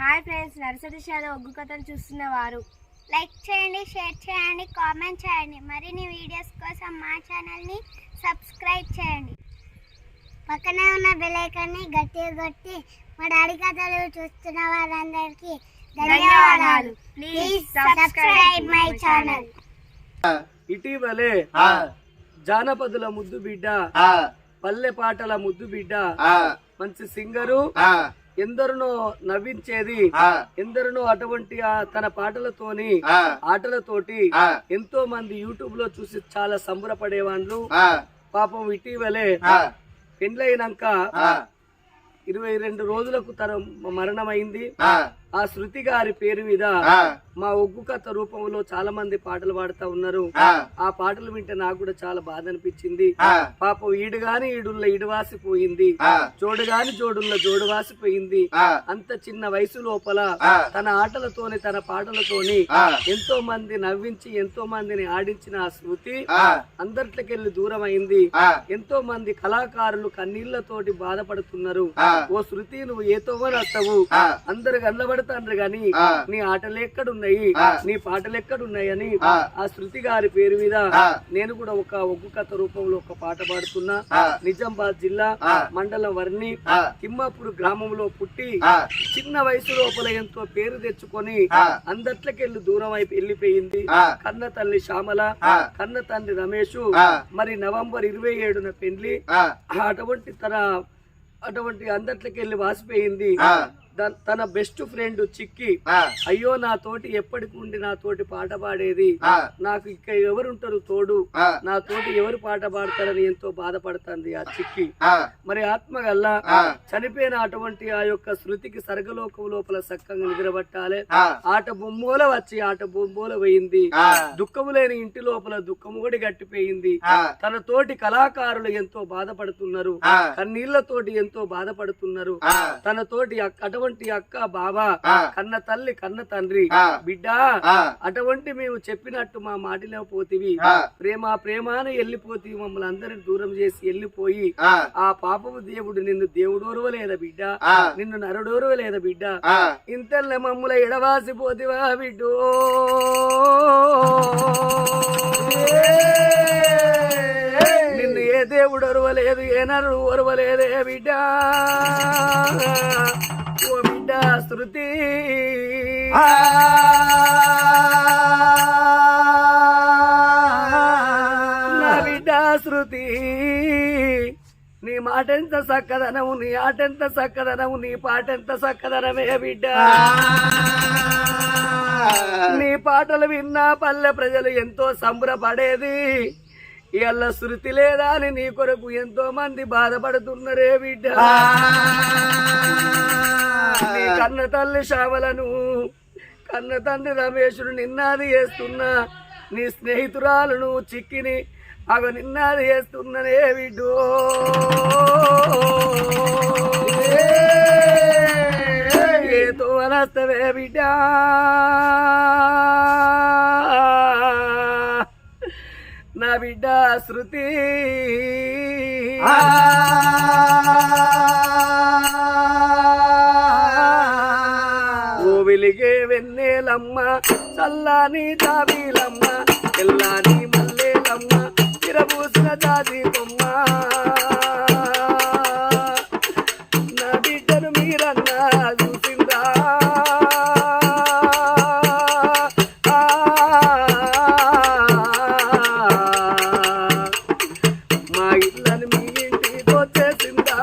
Hi friends nursery షాలో ఒగ్గు కథలు చూస్తున్న వారు. లైక్ చేయండి షేర్ చేయండి కామెంట్ చేయండి. మరిన్ని వీడియోస్ కోసం మా ఛానల్ని సబ్స్క్రైబ్ చేయండి. పక్కనే ఉన్న బెల్ ఐకాన్ని గట్టిగా కొట్టి మా డాడీ కథలు చూస్తున్న వారందరికీ ధన్యవాదాలు. ప్లీజ్ సబ్స్క్రైబ్ మై ఛానల్ ఇటీవలే జానపదుల ముద్దు బిడ్డ పల్లె పాటల ముద్దు బిడ్డ మంచి సింగరు ఎందరినో నవ్వించేది ఎందరినో అటువంటి తన పాటలతోని ఆటలతోటి ఎంతో మంది యూట్యూబ్లో చూసి చాలా సంబరపడే వాళ్ళు పాపం ఇటీవలే పెండ్లైనాక ఇరవై రెండు రోజులకు తన మరణమైంది. ఆ శృతి గారి పేరు మీద మా ఒగ్గు కథ రూపంలో చాలా మంది పాటలు పాడుతా ఉన్నారు. ఆ. పాటలు వింటే నాకు కూడా చాలా బాధ అనిపించింది. పాపం ఈడు గాని ఈడుల్ల ఈడువాసిపోయింది. జోడు గాని జోడుల్ల జోడువాసిపోయింది. అంత చిన్న వయసు లోపల తన ఆటలతోని తన పాటలతోని ఎంతో మంది నవ్వించి ఎంతో మందిని ఆడించిన ఆ శృతి అందరికెళ్ళి దూరం అయింది ఎంతో మంది కళాకారులు కన్నీళ్ళతోటి బాధపడుతున్నారు. ఓ శృతి నువ్వు ఏతో వస్తావు అందరు కనబడతాండ్రు గాని నీ ఆటలు ఎక్కడున్నాయి? నీ పాటలు ఎక్కడున్నాయి అని ఆ శృతి గారి పేరు మీద నేను కూడా ఒక ఒగ్గు కథ రూపంలో ఒక పాట పాడుతున్నా. నిజామాబాద్ జిల్లా మండలం వర్ణి తిమ్మాపూర్ గ్రామంలో పుట్టి చిన్న వయసు లోపల ఎంతో పేరు తెచ్చుకొని అందట్లకెళ్ళి దూరం అయిపో వెళ్ళిపోయింది. కన్న తల్లి శ్యామల కన్న తండ్రి రమేష్ మరి నవంబర్ ఇరవై ఏడున పెళ్ళి అటువంటి తన అటువంటి అందట్లకెళ్ళి వాసిపోయింది. తన బెస్ట్ ఫ్రెండ్ చిక్కి అయ్యో నా తోటి ఎప్పటికి ఉండి నా తోటి పాట పాడేది? నాకు ఇక ఎవరుంటారు తోడు? నా తోటి ఎవరు పాట పాడతారని ఎంతో బాధపడుతుంది ఆ చిక్కి. మరి ఆత్మ గల్లా చనిపోయిన అటువంటి ఆ యొక్క శృతికి సర్గలోకం లోపల సక్కంగా నిద్రపట్టాలి. ఆట బొమ్మోల వచ్చి ఆట బొమ్మోల పోయింది. దుఃఖము లేని ఇంటి లోపల దుఃఖము కూడా గట్టిపోయింది. తన తోటి కళాకారులు ఎంతో బాధపడుతున్నారు. కన్నీళ్ళతోటి ఎంతో బాధపడుతున్నారు. తన తోటి అక్క- అటువంటి అక్క బాబా కన్న తల్లి కన్న తండ్రి. బిడ్డ అటువంటి మేము చెప్పినట్టు మా మాటిలో పోతివి. ప్రేమ ప్రేమ అని వెళ్ళిపోతీ మమ్మల్ని అందరిని దూరం చేసి వెళ్ళిపోయి ఆ. పాపము దేవుడు నిన్ను దేవుడోరువలేదా బిడ్డ? నిన్ను నరుడోరువలేదా బిడ్డ? ఇంతల్లే మమ్ముల ఎడవాసిపోతివా బిడ్డో. నిన్ను ఏ దేవుడు ఒరవలేదు ఏ నరుడు ఒరవలేదే బిడ్డ. బిడ్డ శృతి. నా బిడ్డ శృతి నీ మాట ఎంత చక్కదనము నీ ఆట ఎంత చక్కదనము నీ పాట ఎంత చక్కదనమే బిడ్డ. నీ పాటలు విన్నా పల్లె ప్రజలు ఎంతో సంబరపడేది. ఇళ్ళ శృతి లేదా అని నీ కొరకు ఎంతో మంది బాధపడుతున్నారే బిడ్డ. కన్న తల్లి శావలను కన్న తండ్రి రమేశుడు నిన్నాది చేస్తున్నా నీ స్నేహితురాలను చిక్కిని అగ నిన్నాది చేస్తున్ననే బిడ్డో ఏతో అనస్తవే బిడ్డ. నా బిడ్డ శృతి. ఓ మల్లెలమ్మ చల్లాని జాబీలమ్మ తెల్లాని మల్లెలమ్మ తిరబూసిన జాజి బొమ్మ నా బిడ్డను మీరన్నా చూసిందా? మా ఇళ్ళని మీ ఇంటికి వచ్చేసిందా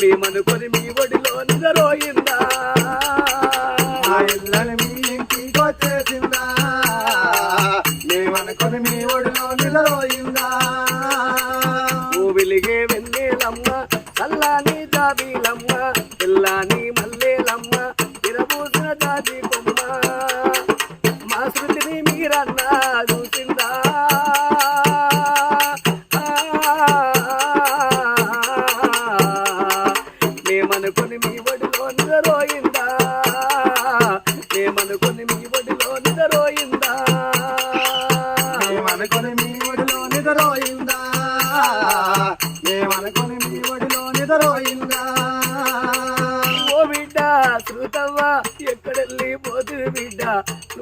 మేమనుకొని మీ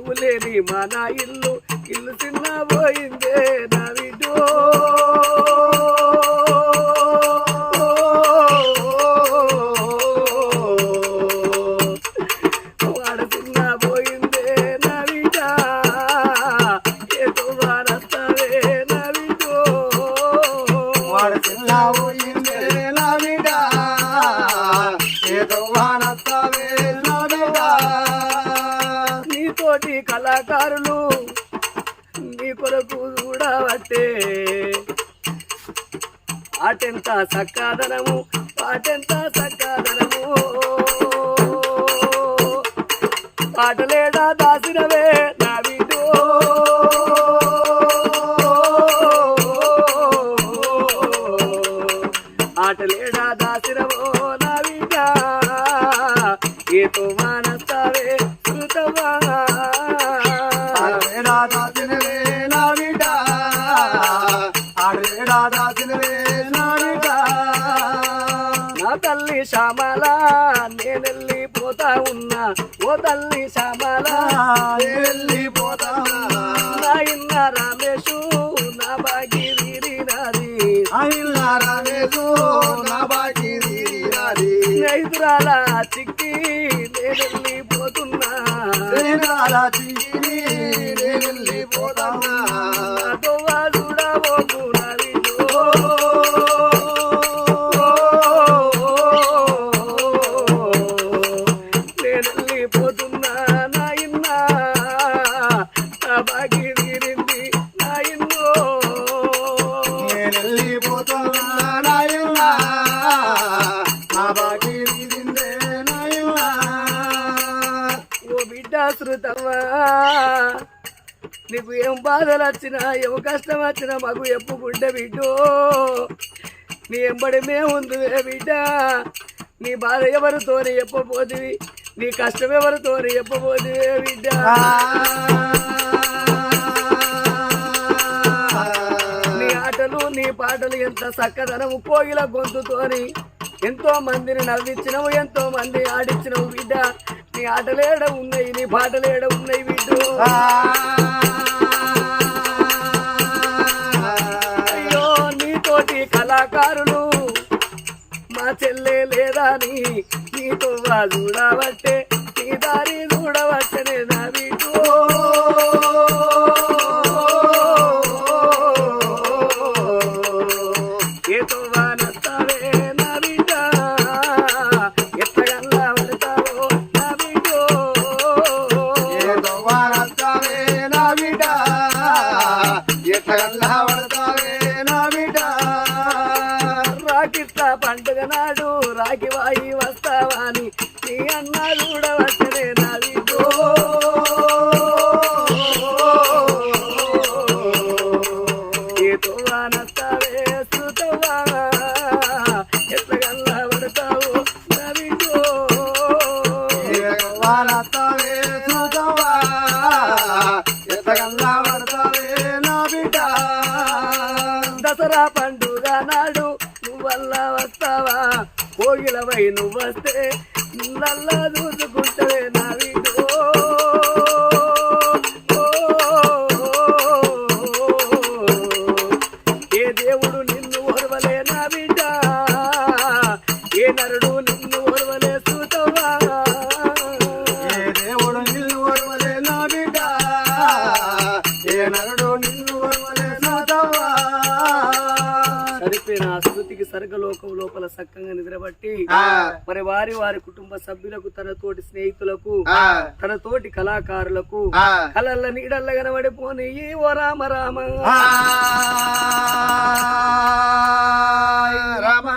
నువ్వు లేని మా నా ఇల్లు ఇల్లు చిన్న పోయిందే నా బిడ్డో వాడ పాటెంత సక్కాదనము పాటెంత సక్కాదనము పాటలేడా దాసినవే నా బిడ్డో ఆటలేడా దాసినవో నా బిడ్డ ఏతో మానస్తావే శృతమా నేనెళ్ళి పోతా ఉన్నా. ఓ తల్లి శ్యామల వెళ్ళిపోతా నా ఇన్న రమేషు నా బాగి వీరినది అయిల్లా రమేశు నా బాకీ తీరాలి స్నేహితురాల చిక్కి నేనెళ్ళి పోతున్నా శ్రీనాల చీని విస్తృతమా నీకు ఏం బాధలు వచ్చినా ఏం కష్టం వచ్చినా మాకు ఎప్పుకుంటే బిడ్డో. నీ ఎంబడి మేముందువే బిడ్డ. నీ బాధ ఎవరితోని చెప్పబోదివి నీ కష్టం ఎవరితోని చెప్పబోదివే బిడ్డ. నీ ఆటలు నీ పాటలు ఎంత చక్కదనము కోగిల గొంతుతోని ఎంతో మందిని నవ్వించినవు ఎంతో మంది ఆడించినవు బిడ్డ. నీ ఆటలేడ ఉన్నాయి? నీ పాటలేడ ఉన్నాయి వీడు? అయ్యో నీతోటి కళాకారులు మా చెల్లె లేదా నీతో వా చూడబట్టే నీ దారి వానత్తావే చూద్దావా ఎట్లా పడతావే నా బిడ్డ? దసరా పండుగ నాడు వల్ల వస్తావా? కోగిలవై నువ్వొస్తే నల్లా చూసుకుంటే నావి. కూడా సక్కంగా నిద్రబట్టి మరి వారి వారి కుటుంబ సభ్యులకు తన తోటి స్నేహితులకు తన తోటి కళాకారులకు కలల్ల నీడల్ల కనబడిపోని ఓ రామ రామ. రామ.